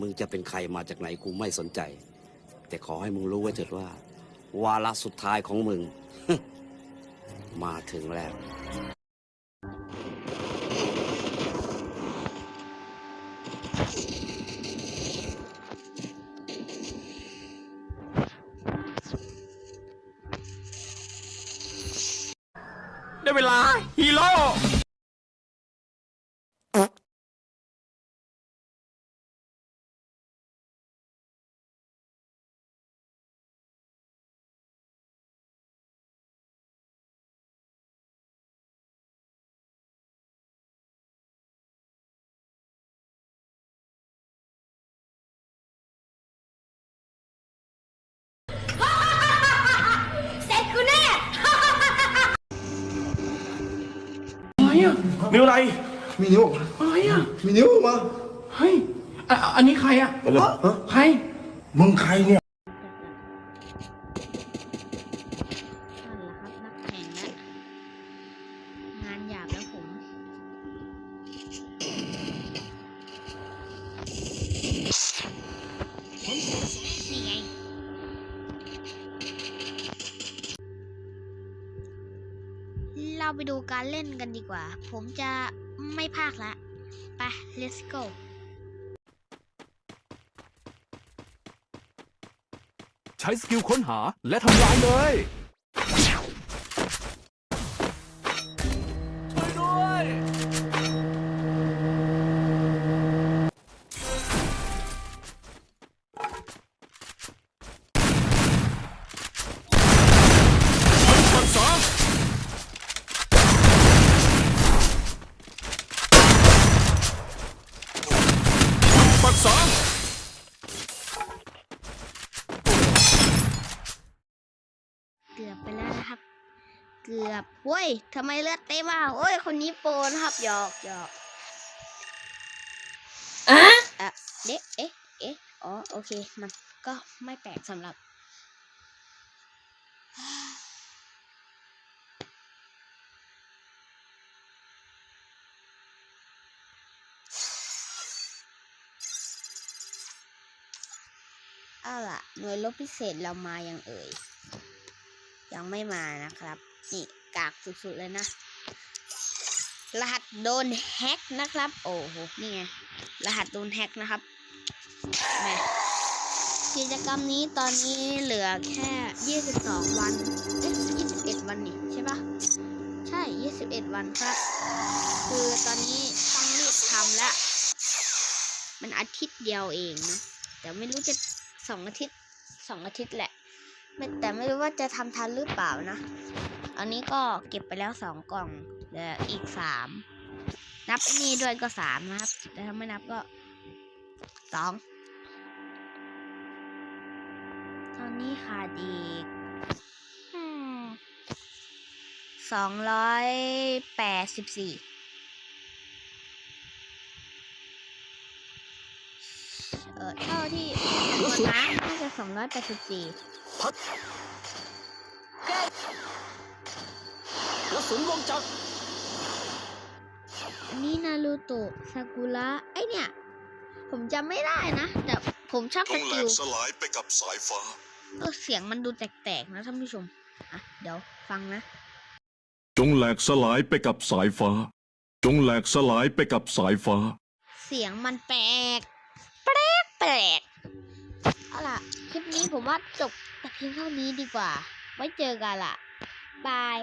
มึงจะเป็นใครมาจากไหนกูไม่สนใจ แต่ขอให้มึงรู้ไว้เถิดว่า วาระสุดท้ายของมึง มาถึงแล้วได้เวลาฮีโร่ นิ้วอะไรมีนิ้วออกมาอะไรอะมีนิ้วออกมาเฮ้ยอะอันนี้ใครอะอะไรฮะใครมึงใครเนี่ย นั่นแหละครับนักแข่งและงานหยาบแล้วผม ไปดูการเล่นกันดีกว่า ผมจะไม่พากละ ไป let's go ใช้สกิลค้นหาและทำลายเลย แล้วนะครับ เกือบเว้ยทำไมเลือดเต็มอะโอ้ย คนนี้โปรนะครับหยอกหยอกอะอะเด็กเอ๊ะเอ๊ะอ๋อโอเค มันก็ไม่แปลกสำหรับเอาล่ะหน่วยรบพิเศษเรามายังเอ่ย ยังไม่มานะครับ นี่กากสุดๆเลยนะ รหัสโดนแฮกนะครับ โอ้โห นี่ไง รหัสโดนแฮกนะครับแหมกิจกรรมนี้ตอนนี้เหลือแค่ 22 วัน เอ๊ะ 21 วันนี่ใช่ปะใช่ 21 วันครับ คือตอนนี้ต้องรีบทำแล้ว มันอาทิตย์เดียวเองนะ แต่ไม่รู้จะสองอาทิตย์สองอาทิตย์แหละ แต่ไม่รู้ว่าจะทำทันหรือเปล่านะ อันนี้ก็เก็บไปแล้วสองกล่องเหลืออีกสามนับไอ้นี่ด้วยก็สามนะครับ แต่ถ้าไม่นับก็สองตอนนี้ขาดอีกสองร้อยแปดสิบสี่เออเท่าที่ตัวนะน่าจะสองร้อยแปดสิบสี่ กระสุนวงจักรอันนี้นารูโตะซากุระไอเนี่ย ผมจำไม่ได้นะ แต่ผมชอบต้สองแหลกิลกสลายไปกับสายฟ้า เออเสียงมันดูแตกๆนะท่านผู้ชม อะ เดี๋ยวฟังนะ จงแหลกสลายไปกับสายฟ้า จงแหลกสลายไปกับสายฟ้า เสียงมันแปลก แปลกแปลก เอาล่ะ คลิปนี้ผมว่าจบแต่เพียงเท่านี้ดีกว่า ไว้เจอกันล่ะ บาย